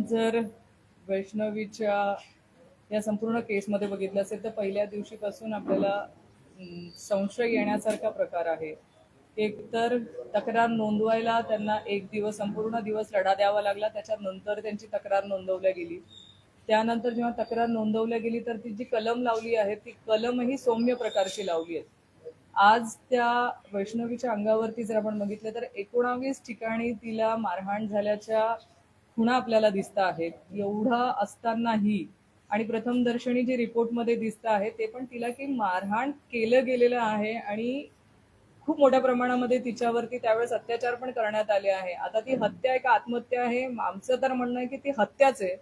जर वैष्णवीच्या या संपूर्ण केसमध्ये बघितलं असेल तर पहिल्या दिवशीपासून आपल्याला संशय येण्यासारखा प्रकार आहे. एक तर तक्रार नोंदवायला त्यांना एक दिवस संपूर्ण दिवस लढा द्यावा लागला त्याच्यानंतर त्यांची तक्रार नोंदवल्या गेली. त्यानंतर जेव्हा तक्रार नोंदवल्या गेली तर ती जी कलम लावली आहे ती कलमही सौम्य प्रकारची लावली आहे. आज त्या वैष्णवीच्या अंगावरती जर आपण बघितलं तर एकोणावीस ठिकाणी तिला मारहाण झाल्याच्या खुणा आपल्याला दिसत आहेत. एवढं असतानाही आणि प्रथमदर्शनी जे रिपोर्टमध्ये दिसत आहे ते पण तिला की मारहाण केलं गेलेलं आहे आणि खूप मोठ्या प्रमाणामध्ये तिच्यावरती त्यावेळेस अत्याचार पण करण्यात आले आहे. आता ती हत्या आहे का आत्महत्या आहे. आमचं तर म्हणणं आहे की ती हत्याच आहे.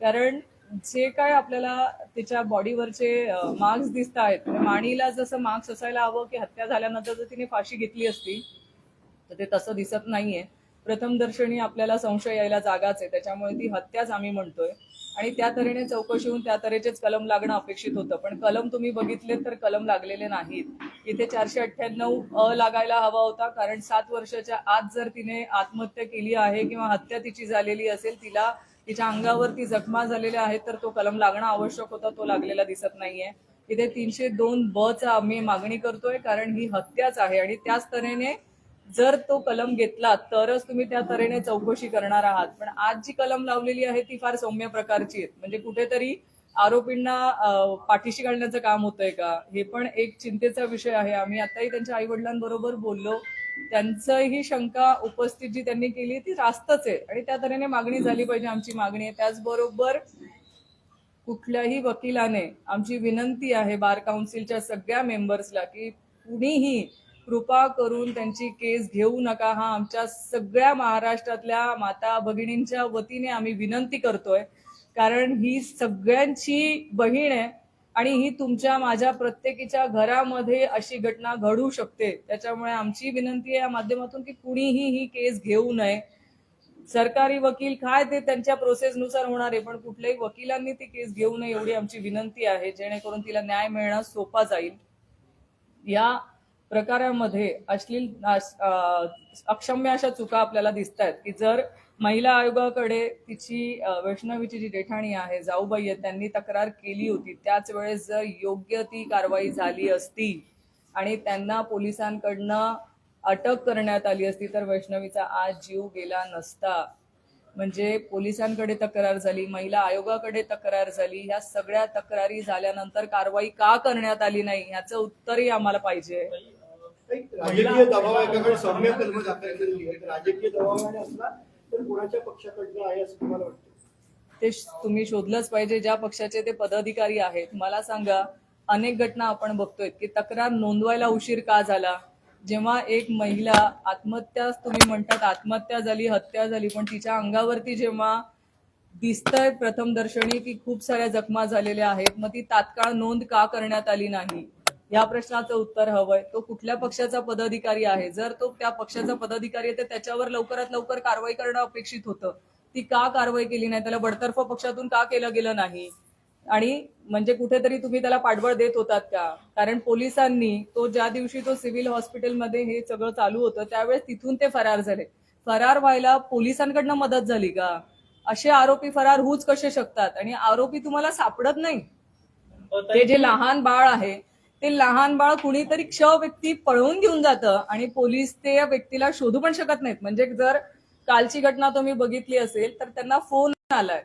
कारण जे काय आपल्याला तिच्या बॉडीवरचे मार्क्स दिसत आहेत म्हणजे माणीला जसं मार्क्स असायला हवं की हत्या झाल्यानंतर जर तिने फाशी घेतली असती तर ते तसं दिसत नाहीये. प्रथम दर्शनी आपल्याला संशय यायला जागाच आहे. त्याच्यामुळे ती हत्याच आम्ही म्हणतोय. आणि त्या तऱ्हेने चौकशी होऊन त्या तऱ्हेचेच कलम लागणं अपेक्षित होतं. पण कलम तुम्ही बघितले तर कलम लागलेले नाहीत. इथे चारशे अठ्ठ्याण्णव अ लागायला हवा होता. कारण सात वर्षाच्या आत जर तिने आत्महत्या केली आहे किंवा हत्या तिची झालेली असेल तिला तिच्या अंगावरती जखमा झालेल्या आहेत तर तो कलम लागणं आवश्यक होता तो लागलेला दिसत नाहीये. इथे तीनशे दोन ब चा आम्ही मागणी करतोय कारण ही हत्याच आहे आणि त्याच तऱ्हेने जर तो कलम घेतला तरच तुम्ही त्या तऱ्हेने चौकशी करणार आहात. पण आज जी कलम लावलेली आहे ती फार सौम्य प्रकारची आहे म्हणजे कुठेतरी आरोपींना पाठीशी घालण्याचं काम होतंय का? हे पण एक चिंतेचा विषय आहे. आम्ही आताही त्यांच्या आई वडिलांबरोबर बोललो. त्यांचंही शंका उपस्थित जी त्यांनी केली ती रास्तच आहे. आणि त्या तऱ्हेने मागणी झाली पाहिजे आमची मागणी आहे. त्याचबरोबर कुठल्याही वकिलाने आमची विनंती आहे बार काउन्सिलच्या सगळ्या मेंबर्सला की कुणीही कृपा करून त्यांची केस घेऊ नका. हा आमच्या सगळ्या महाराष्ट्रातल्या माता भगिनींच्या वतीने आम्ही विनंती करतोय. कारण ही सगळ्यांची बहीण आहे. आणि ही तुमच्या माझ्या प्रत्येकीच्या घरामध्ये अशी घटना घडू शकते. त्याच्यामुळे आमची विनंती आहे या माध्यमातून की कुणीही ही केस घेऊ नये. सरकारी वकील काय ते त्यांच्या प्रोसेसनुसार होणार आहे पण कुठल्याही वकिलांनी ती केस घेऊ नये एवढी आमची विनंती आहे जेणेकरून तिला न्याय मिळणं सोपा जाईल. या प्रकारामध्ये अश्लील अक्षम्य अशा चुका आपल्याला दिसत आहेत की जर महिला आयोगाकडे तिची वैष्णवीची जी देठाणी आहे जाऊबाई आहे त्यांनी तक्रार केली होती. त्याच वेळेस जर योग्य ती कारवाई झाली असती आणि त्यांना पोलिसांकडनं अटक करण्यात आली असती तर वैष्णवीचा आज जीव गेला नसता. म्हणजे पोलिसांकडे तक्रार झाली महिला आयोगाकडे तक्रार झाली ह्या सगळ्या तक्रारी झाल्यानंतर कारवाई का करण्यात आली नाही ह्याचं उत्तरही आम्हाला पाहिजे. राजकीय दबाव एकाकडे सौम्य राजकीय दबाव तर कोणाच्या पक्षाकडनं आहे असं तुम्हाला वाटतं? ते तुम्ही शोधलंच पाहिजे ज्या पक्षाचे ते पदाधिकारी आहेत. मला सांगा अनेक घटना आपण बघतोय की तक्रार नोंदवायला उशीर का झाला? जेव्हा एक महिला आत्महत्या तुम्ही म्हणतात आत्महत्या झाली हत्या झाली पण तिच्या अंगावरती जेव्हा दिसतंय प्रथम दर्शनी की खूप साऱ्या जखमा झालेल्या आहेत. मग ती तात्काळ नोंद का करण्यात आली नाही? या प्रश्नाचं उत्तर हवंय. तो कुठल्या पक्षाचा पदाधिकारी आहे? जर तो त्या पक्षाचा पदाधिकारी आहे तर त्याच्यावर लवकरात लवकर कारवाई करणं अपेक्षित होतं. ती का कारवाई केली नाही? त्याला बडतर्फ पक्षातून का केलं गेलं नाही? आणि म्हणजे कुठेतरी तुम्ही त्याला पाठबळ देत होतात का? कारण पोलिसांनी तो ज्या दिवशी तो सिव्हिल हॉस्पिटलमध्ये हे सगळं चालू होतं त्यावेळेस तिथून ते फरार झाले. फरार व्हायला पोलिसांकडनं मदत झाली का? असे आरोपी फरार होऊच कसे शकतात? आणि आरोपी तुम्हाला सापडत नाही? ते जे लहान बाळ आहे ते लहान बाळ कुणीतरी क्ष व्यक्ती पळवून घेऊन जातं आणि पोलीस ते या व्यक्तीला शोधू पण शकत नाहीत. म्हणजे जर कालची घटना तुम्ही बघितली असेल तर त्यांना फोन आलाय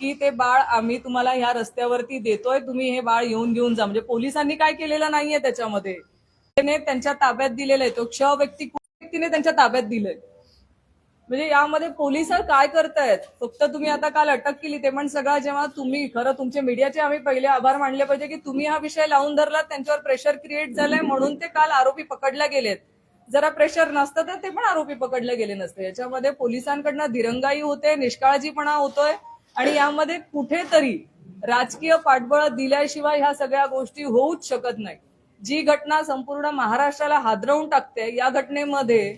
की ते बाळ आम्ही तुम्हाला ह्या रस्त्यावरती देतोय तुम्ही हे बाळ येऊन घेऊन जा. म्हणजे पोलिसांनी काय केलेलं नाहीये त्याच्यामध्ये. त्याने त्यांच्या ताब्यात दिलेलं आहे तो क्ष व्यक्ती कुठल्या व्यक्तीने त्यांच्या ताब्यात दिलंय? म्हणजे यामध्ये पोलीस काय करतायत? फक्त तुम्ही आता काल अटक केली ते पण सगळा जेव्हा तुम्ही खरं तुमचे मीडियाचे आम्ही पहिले आभार मानले पाहिजे की तुम्ही हा विषय लावून धरलात त्यांच्यावर प्रेशर क्रिएट झालंय म्हणून ते काल आरोपी पकडले गेलेत. जरा प्रेशर नसतं तर ते पण आरोपी पकडले गेले नसते. याच्यामध्ये पोलिसांकडनं दिरंगाई होते निष्काळजीपणा होतोय आणि यामध्ये कुठेतरी राजकीय पाठबळ दिल्याशिवाय ह्या सगळ्या गोष्टी होऊच शकत नाही. जी घटना संपूर्ण महाराष्ट्राला हादरवून टाकते या घटनेमध्ये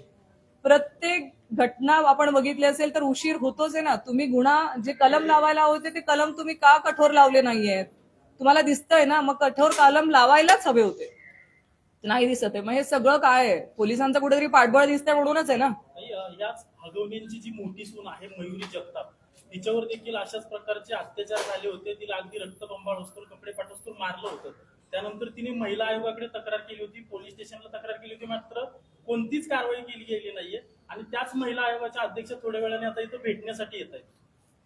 प्रत्येक घटना आपण बघितली असेल तर उशीर होतोच आहे ना. तुम्ही गुन्हा जे कलम लावायला होते ते कलम तुम्ही का कठोर लावले नाहीयेत? तुम्हाला दिसतंय ना मग कठोर कलम लावायलाच हवे होते. नाही दिसत आहे. मग हे सगळं काय आहे? पोलिसांचं कुठेतरी पाठबळ दिसतंय म्हणूनच आहे ना. याच भगवनींची जी मोठी सून आहे मयुरी जगताप तिच्यावर देखील अशाच प्रकारचे अत्याचार झाले होते. तिला अगदी रक्तबंबाळ वस्तूर कपडे पाठवस्तूर मारलं होतं. त्यानंतर तिने महिला आयोगाकडे तक्रार केली होती पोलीस स्टेशनला तक्रार केली होती मात्र कोणतीच कारवाई केली गेली नाहीये. आणि त्याच महिला आयोगाच्या अध्यक्ष थोड्या वेळाने आता इथं भेटण्यासाठी येत आहेत.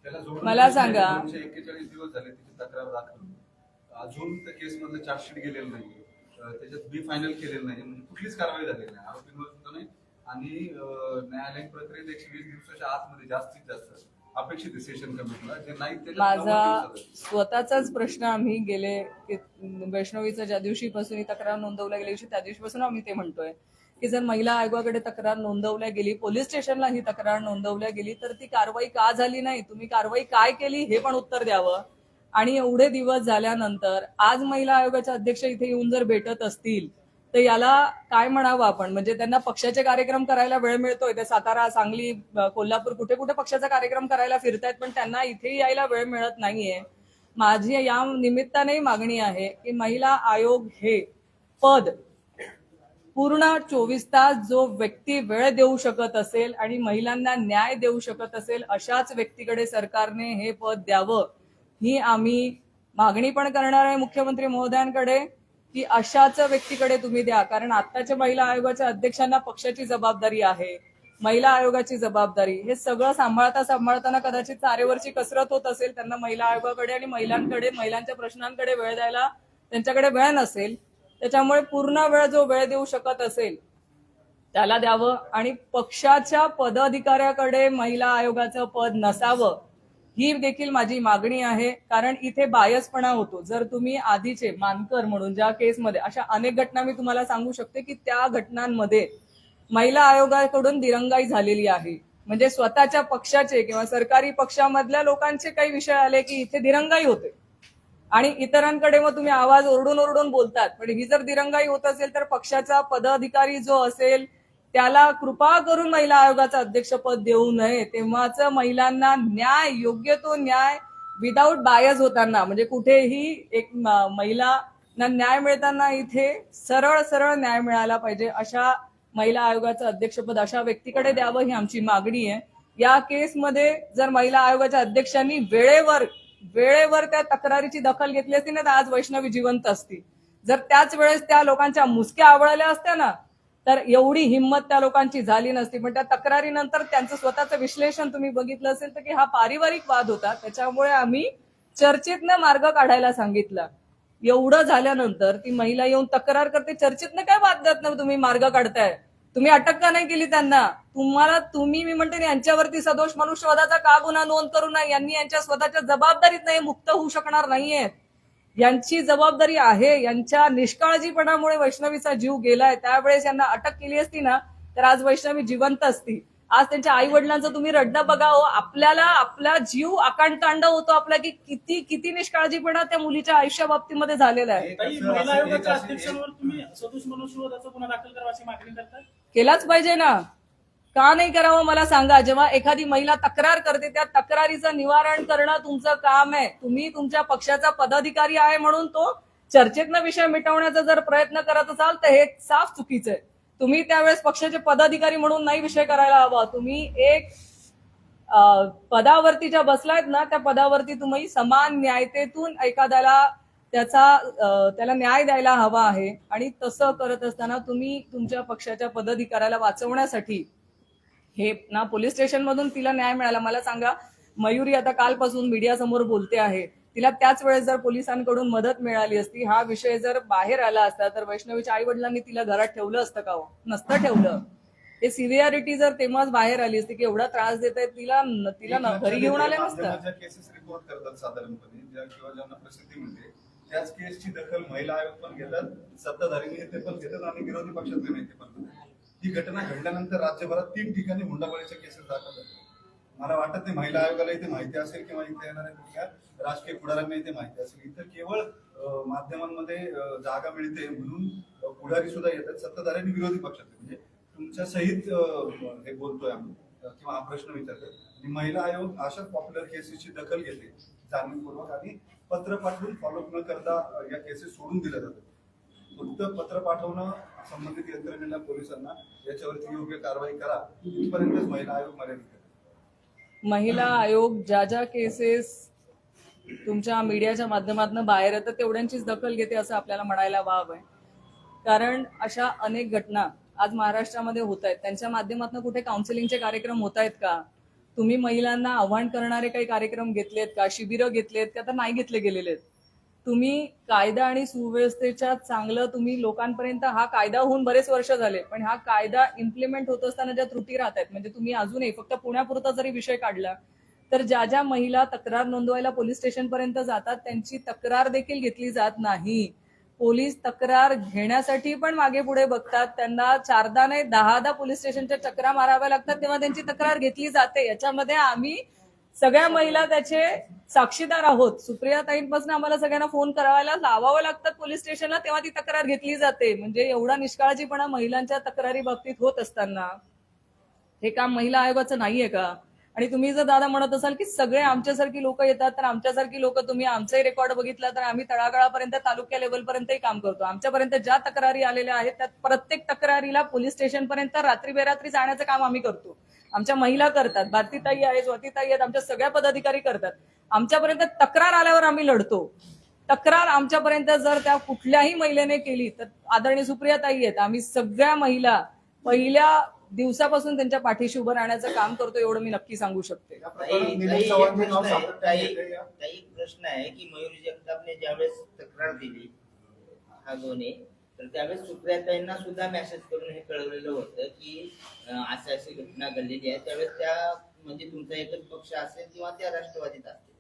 त्याला जोडून मला सांगा. दोनशे एक्केचाळीस दिवस झाले तिची तक्रार दाखल. अजून त्या केस मधलं चार्जशीट गेलेलं नाही अं, त्याच्यात बी फायनल केलेलं नाही म्हणजे कुठलीच कारवाई झालेली नाही. आरोपींवर सुद्धा नाही. आणि अं, न्यायालयीन प्रक्रियेत एकशे वीस दिवसाच्या आतमध्ये जास्तीत जास्त अपेक्षित आहे सेशन कमिटीला जे नाही त्याच्यात नव्वद माझा. स्वतःचाच प्रश्न आम्ही गेले की वैष्णवीचं ज्या दिवशीपासून ही तक्रार नोंदवल्या गेली त्या दिवशीपासून आम्ही ते म्हणतोय. की जर महिला आयोगाकडे तक्रार नोंदवल्या गेली पोलीस स्टेशनला ही तक्रार नोंदवल्या गेली तर ती कारवाई का झाली नाही? तुम्ही कारवाई काय केली? हे पण उत्तर द्यावं. आणि एवढे दिवस झाल्यानंतर आज महिला आयोगाचे अध्यक्ष इथे येऊन जर भेटत असतील तर याला काय म्हणावं आपण? म्हणजे त्यांना पक्षाचे कार्यक्रम करायला वेळ मिळतोय. ते सातारा सांगली कोल्हापूर कुठे कुठे पक्षाचा कार्यक्रम करायला फिरतायत पण त्यांना इथे यायला वेळ मिळत नाहीये. माझी या निमित्ताने मागणी आहे की महिला आयोग हे पद पूर्ण चोवीस तास जो व्यक्ती वेळ देऊ शकत असेल आणि महिलांना न्याय देऊ शकत असेल अशाच व्यक्तीकडे सरकारने हे पद द्यावं ही आम्ही मागणी पण करणार आहे मुख्यमंत्री महोदयांकडे की अशाच व्यक्तीकडे तुम्ही द्या. कारण आत्ताच्या महिला आयोगाच्या अध्यक्षांना पक्षाची जबाबदारी आहे महिला आयोगाची जबाबदारी. हे सगळं सांभाळता सांभाळताना कदाचित तारेवरची कसरत होत असेल त्यांना महिला आयोगाकडे आणि महिलांकडे महिलांच्या प्रश्नांकडे वेळ द्यायला त्यांच्याकडे वेळ नसेल त्याच्यामुळे पूर्ण वेळ जो वेळ देऊ शकत असेल त्याला द्यावं. आणि पक्षाच्या पदाधिकाऱ्याकडे महिला आयोगाचं पद नसावं ही देखील माझी मागणी आहे. कारण इथे बायसपणा होतो. जर तुम्ही आधीचे मानकर म्हणून ज्या केसमध्ये अशा अनेक घटना मी तुम्हाला सांगू शकते की त्या घटनांमध्ये महिला आयोगाकडून दिरंगाई झालेली आहे. म्हणजे स्वतःच्या पक्षाचे किंवा सरकारी पक्षामधल्या लोकांचे काही विषय आले की इथे दिरंगाई होते. आणि इतरांकडे मग तुम्ही आवाज ओरडून ओरडून बोलतात. पण ही जर दिरंगाई होत असेल तर पक्षाचा पदाधिकारी जो असेल त्याला कृपा करून महिला आयोगाचं अध्यक्षपद देऊ नये. तेव्हाच महिलांना न्याय योग्य तो न्याय विदाऊट बायस होताना म्हणजे कुठेही एक महिला महिलांना न्याय मिळताना इथे सरळ सरळ न्याय मिळाला पाहिजे अशा महिला आयोगाचं अध्यक्षपद अशा व्यक्तीकडे द्यावं ही आमची मागणी आहे. या केसमध्ये जर महिला आयोगाच्या अध्यक्षांनी वेळेवर वेळेवर त्या तक्रारीची दखल घेतली असती ना तर आज वैष्णवी जिवंत असती. जर त्याच वेळेस त्या लोकांच्या मुसक्या आवळल्या असत्या ना तर एवढी हिंमत त्या लोकांची झाली नसती. पण त्या तक्रारीनंतर त्यांचं स्वतःचं विश्लेषण तुम्ही बघितलं असेल तर की हा पारिवारिक वाद होता. त्याच्यामुळे आम्ही चर्चेतनं मार्ग काढायला सांगितला. एवढं झाल्यानंतर ती महिला येऊन तक्रार करते चर्चेतनं काय वाद देत ना तुम्ही? मार्ग काढताय. तुम्ही अटक का नाही केली त्यांना? तुम्हाला तुम्ही मी म्हणते ना, यांच्यावरती सदोष मनुष्यवधाचा का गुन्हा नोंद करू नये? यांनी यांच्या स्वतःच्या जबाबदारीत नाही मुक्त होऊ शकणार नाहीये. यांची जबाबदारी आहे. यांच्या निष्काळजीपणामुळे वैष्णवीचा जीव गेलाय. त्यावेळेस यांना अटक केली असती ना तर आज वैष्णवी जिवंत असती. आज त्यांच्या आई वडिलांचं तुम्ही रडणं बघा हो. आपल्याला आपला जीव आकांडतांड होतो आपला की किती किती निष्काळजीपणा त्या मुलीच्या आयुष्या बाबतीमध्ये झालेला आहे. केलाच पाहिजे ना. का नाही करावं मला सांगा. जेव्हा एखादी महिला तक्रार करते त्या तक्रारीचं निवारण करणं तुमचं काम आहे. तुम्ही तुमच्या पक्षाचा पदाधिकारी आहे म्हणून तो चर्चेतनं विषय मिटवण्याचा जर प्रयत्न करत असाल तर हे साफ चुकीचं आहे. तुम्ही त्यावेळेस पक्षाचे पदाधिकारी म्हणून नाही विषय करायला हवा. तुम्ही एक पदावरती ज्या बसलायत ना त्या पदावरती तुम्ही समान न्यायतेतून एखाद्याला त्याचा त्याला न्याय द्यायला हवा आहे आणि तसं करत असताना तुम्ही तुमच्या पक्षाच्या पदाधिकाऱ्याला वाचवण्यासाठी हे ना पोलीस स्टेशन मधून तिला न्याय मिळाला. मला सांगा मयुरी आता कालपासून मीडिया समोर बोलते आहे. तिला त्याच वेळेस जर पोलिसांकडून मदत मिळाली असती हा विषय जर बाहेर आला असता तर वैष्णवीच्या आई वडिलांनी तिला घरात ठेवलं असतं का हो? नसतं ठेवलं. ते सिव्हिअरिटी जर तेव्हाच बाहेर आली असती की एवढा त्रास देत आहेत तिला तिला घरी घेऊन आले नसतं. त्याच केसची दखल महिला आयोग पण घेतात सत्ताधारी नेते पण घेतात आणि विरोधी पक्षातले नेते पण घेतात. ही घटना घडल्यानंतर राज्यभरात तीन ठिकाणी हुंडाबळीच्या केसेस दाखल झाल्या मला वाटत नाही महिला आयोगाला इथे माहिती असेल किंवा इथे येणाऱ्या कुठल्या राजकीय पुढाऱ्यांना इथे माहिती असेल. इथं केवळ माध्यमांमध्ये जागा मिळते म्हणून पुढारी सुद्धा येतात सत्ताधारी आणि विरोधी पक्षातले. म्हणजे तुमच्या सहित हे बोलतोय आम्ही किंवा हा प्रश्न विचारतोय. आणि महिला आयोग अशाच पॉप्युलर केसेसची दखल घेते जाणीवपूर्वक आणि पत्र पाठवून फॉलोअप न करता या केसेस सोडून दिल्या जातात. फक्त पत्र पाठवणं संबंधित यंत्रणेला पोलिसांना याच्यावरती योग्य कारवाई करा इथपर्यंतच महिला आयोग मर्यादित महिला आयोग ज्या ज्या केसेस तुमच्या मीडियाच्या माध्यमातून बाहेर येतात तेवढ्यांचीच दखल घेते असं आपल्याला म्हणायला वाव आहे. कारण अशा अनेक घटना आज महाराष्ट्रामध्ये होत आहेत. त्यांच्या माध्यमातून कुठे काउन्सिलिंगचे कार्यक्रम होत आहेत का? तुम्ही महिलांना आव्हान करणारे काही कार्यक्रम घेतलेत का? शिबिरं घेतलेत का? तर नाही घेतले गेलेले आहेत तुम्ही कायदा आणि सुव्यवस्थेच्या चांगलं तुम्ही लोकांपर्यंत हा कायदा होऊन बरेच वर्ष झाले पण हा कायदा इम्प्लिमेंट होत असताना ज्या त्रुटी राहत आहेत म्हणजे तुम्ही अजूनही फक्त पुण्यापुरता जरी विषय काढला तर ज्या ज्या महिला तक्रार नोंदवायला पोलीस स्टेशनपर्यंत जातात त्यांची तक्रार देखील घेतली जात नाही. पोलीस तक्रार घेण्यासाठी पण मागे पुढे बघतात. त्यांना चारदा नाही दहादा पोलीस स्टेशनच्या चक्रा माराव्या लागतात तेव्हा त्यांची तक्रार घेतली जाते. याच्यामध्ये आम्ही सगळ्या महिला त्याचे साक्षीदार आहोत. सुप्रिया ताईंपासून आम्हाला सगळ्यांना फोन करायला लावावं लागतात पोलीस स्टेशनला तेव्हा ती तक्रार घेतली जाते. म्हणजे एवढा निष्काळजीपणा महिलांच्या तक्रारी बाबतीत होत असताना. हे काम महिला आयोगाचं नाहीये का? आणि तुम्ही जर दादा म्हणत असाल की सगळे आमच्यासारखी लोक येतात तर आमच्यासारखी लोक तुम्ही आमचाही रेकॉर्ड बघितला तर आम्ही तळागाळापर्यंत तालुक्या लेवलपर्यंतही काम करतो. आमच्यापर्यंत ज्या तक्रारी आलेल्या आहेत त्या प्रत्येक तक्रारीला पोलीस स्टेशन पर्यंत रात्री बेरात्री जाण्याचं काम आम्ही करतो. आमच्या महिला करतात भारतीताई आहे स्वातीताई आहेत आमच्या सगळ्या पदाधिकारी करतात. आमच्यापर्यंत तक्रार आल्यावर आम्ही लढतो. तक्रार आमच्यापर्यंत जर त्या कुठल्याही महिलेने केली तर आदरणीय सुप्रियाताई आहेत आम्ही सगळ्या महिला पहिल्या दिवसापासून त्यांच्या पाठीशी उभं राहण्याचं काम करतो एवढं मी नक्की सांगू शकते. एक प्रश्न आहे. की मयुरी जगतापने ज्यावेळेस तक्रार दिली हा दोन्ही तर त्यावेळेस सुप्रियाताईंना सुद्धा मेसेज करून हे कळवलेलं होतं की अशी अशी घटना घडलेली आहे. त्यावेळेस त्या म्हणजे तुमचा एकच पक्ष असेल किंवा त्या राष्ट्रवादीत असतील.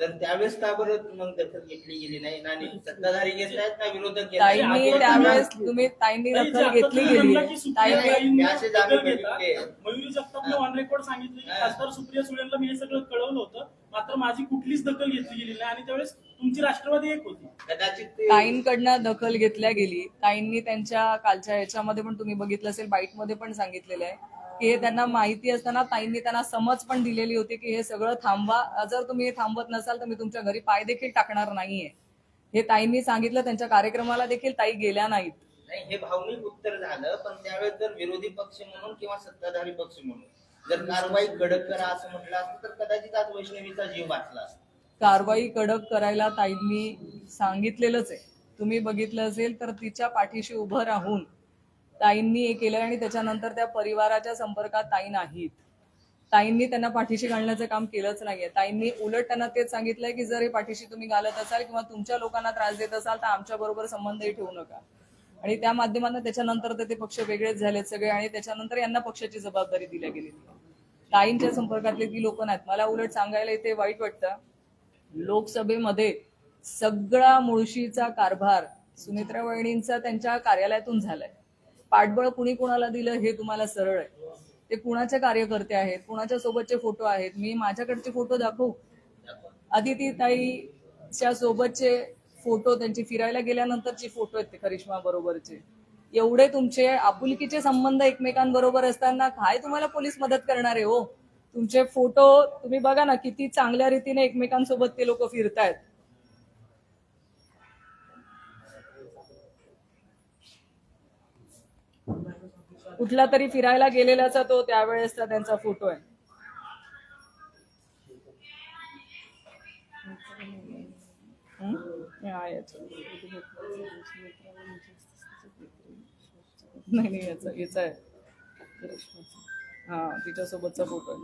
तर त्यावेळेस का बरं मग दखल घेतली गेली नाही ना सत्ताधारी घेतलायत ना विरोधक? ताईंनी त्यावेळेस तुम्ही- ताईंनी दखल घेतली गेली ताईंनी. मयुरी जगतापने हा. ऑन रेकॉर्ड सांगितलं की. खासदार सुप्रिया सुळेंना मी हे सगळं कळवलं होतं मात्र माझी कुठलीच दखल घेतली गेली नाही आणि त्यावेळेस तुमची राष्ट्रवादी एक होती कदाचित ताईंकडनं दखल घेतल्या गेली ताईंनी त्यांच्या कालच्या याच्यामध्ये पण तुम्ही बघितलं असेल बाईटमध्ये पण सांगितलेलं आहे की हे त्यांना माहिती असताना ताईंनी त्यांना समज पण दिलेली होती की हे सगळं थांबवा. जर तुम्ही हे थांबवत नसाल तर मी तुमच्या घरी पाय देखील टाकणार नाहीये. हे ताईंनी सांगितलं त्यांच्या कार्यक्रमाला देखील ताई गेल्या नाहीत. नाही हे भावनिक उत्तर झालं पण त्यावेळेस जर विरोधी पक्ष म्हणून किंवा सत्ताधारी पक्ष म्हणून जर कारवाई कडक करा असं म्हटलं असतं तर कदाचित आज वैष्णवीचा जीव वाचला असता. कारवाई कडक करायला ताईंनी सांगितलेलंच आहे. तुम्ही बघितलं असेल तर तिच्या पाठीशी उभं राहून ताईंनी हे केलं आणि त्याच्यानंतर त्या परिवाराच्या संपर्कात ताई नाहीत. ताईंनी त्यांना पाठीशी घालण्याचं काम केलंच नाहीये. ताईंनी उलट त्यांना तेच सांगितलंय की जर हे पाठीशी तुम्ही घालत असाल किंवा तुमच्या लोकांना त्रास देत असाल तर आमच्या बरोबर संबंधही ठेवू नका. आणि त्या माध्यमातून त्याच्यानंतर तर ते पक्ष वेगळेच झालेत सगळे आणि त्याच्यानंतर यांना पक्षाची जबाबदारी दिल्या गेलेली आहे. ताईंच्या संपर्कातले ती लोक नाहीत. मला उलट सांगायला इथे वाईट वाटतं लोकसभेमध्ये सगळा मुळशीचा कारभार सुमित्रा वहिणींचा त्यांच्या कार्यालयातून झालाय. पाठबळ कुणी कुणाला दिलं हे तुम्हाला सरळ आहे. ते कुणाचे कार्यकर्ते आहेत कुणाच्या सोबतचे फोटो आहेत मी माझ्याकडचे फोटो दाखवू? अदिती ताईच्या सोबतचे फोटो त्यांचे फिरायला गेल्यानंतरचे फोटो आहेत ते करिश्मा बरोबरचे. एवढे तुमचे आपुलकीचे संबंध एकमेकांबरोबर असताना काय तुम्हाला पोलीस मदत करणार आहे हो? तुमचे फोटो तुम्ही बघा ना किती चांगल्या रीतीने एकमेकांसोबत ते लोक फिरतायत. कुठला तरी फिरायला गेलेल्याचा तो त्यावेळेसचा त्यांचा फोटो आहे. नाही नाही याचा याचा आहे. हा तिच्यासोबतचा फोटो आहे.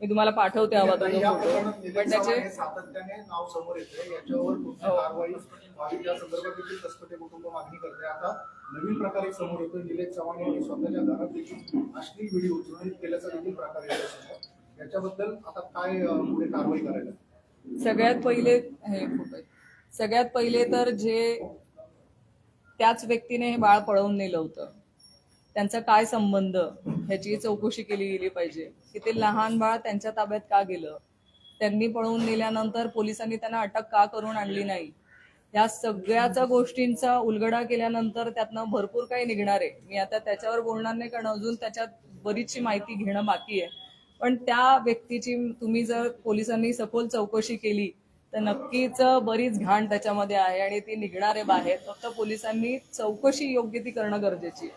मी तुम्हाला पाठवते हवा तो फोटो. पण त्याचे सातत्याने नाव समोर येते याच्यावर हो. कारवाई संदर्भात मागणी करते. आता नवीन प्रकार एक समोर येतो निलेश चव्हाण यांनी स्वतःच्या घरात देखील अश्लील व्हिडिओ चित्रित केल्याचा देखील प्रकार येतो याच्याबद्दल आता काय पुढे कारवाई करायला? सगळ्यात पहिले हे सगळ्यात पहिले तर जे त्याच व्यक्तीने हे बाळ पळवून नेलं होतं त्यांचा काय संबंध ह्याची चौकशी केली गेली पाहिजे. की ते लहान बाळ त्यांच्या ताब्यात का गेलं? त्यांनी पळवून नेल्यानंतर पोलिसांनी त्यांना अटक का करून आणली नाही? या सगळ्याचा गोष्टींचा उलगडा केल्यानंतर त्यातनं भरपूर काही निघणार आहे. मी आता त्याच्यावर बोलणार नाही कारण अजून त्याच्यात बरीचशी माहिती घेणं बाकी आहे. पण त्या व्यक्तीची तुम्ही जर पोलिसांनी सखोल चौकशी केली तर नक्कीच बरीच घाण त्याच्यामध्ये आहे आणि ती निघणार आहे बाहेर. फक्त पोलिसांनी चौकशी योग्य ती करणं गरजेची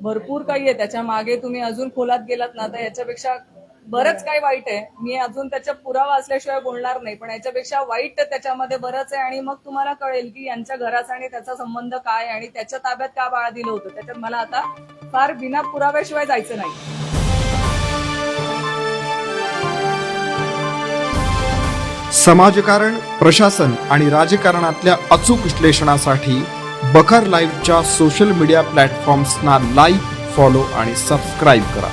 भरपूर काही आहे. त्याच्यामागे तुम्ही अजून खोलात गेलात ना तर याच्यापेक्षा बरंच काय वाईट आहे. मी अजून त्याच्या पुरावा असल्याशिवाय बोलणार नाही पण याच्यापेक्षा वाईट त्याच्यामध्ये बरंच आहे आणि मग तुम्हाला कळेल की यांच्या घराचा आणि त्याचा संबंध काय आणि त्याच्या ताब्यात का बाळा दिलं होतं. त्याच्यात मला आता फार बिना पुराव्याशिवाय जायचं नाही. समाजकारण प्रशासन आणि राजकारणातल्या अचूक विश्लेषणासाठी बखर लाईव्हच्या सोशल मीडिया प्लॅटफॉर्म्सना लाईक फॉलो आणि सबस्क्राईब करा.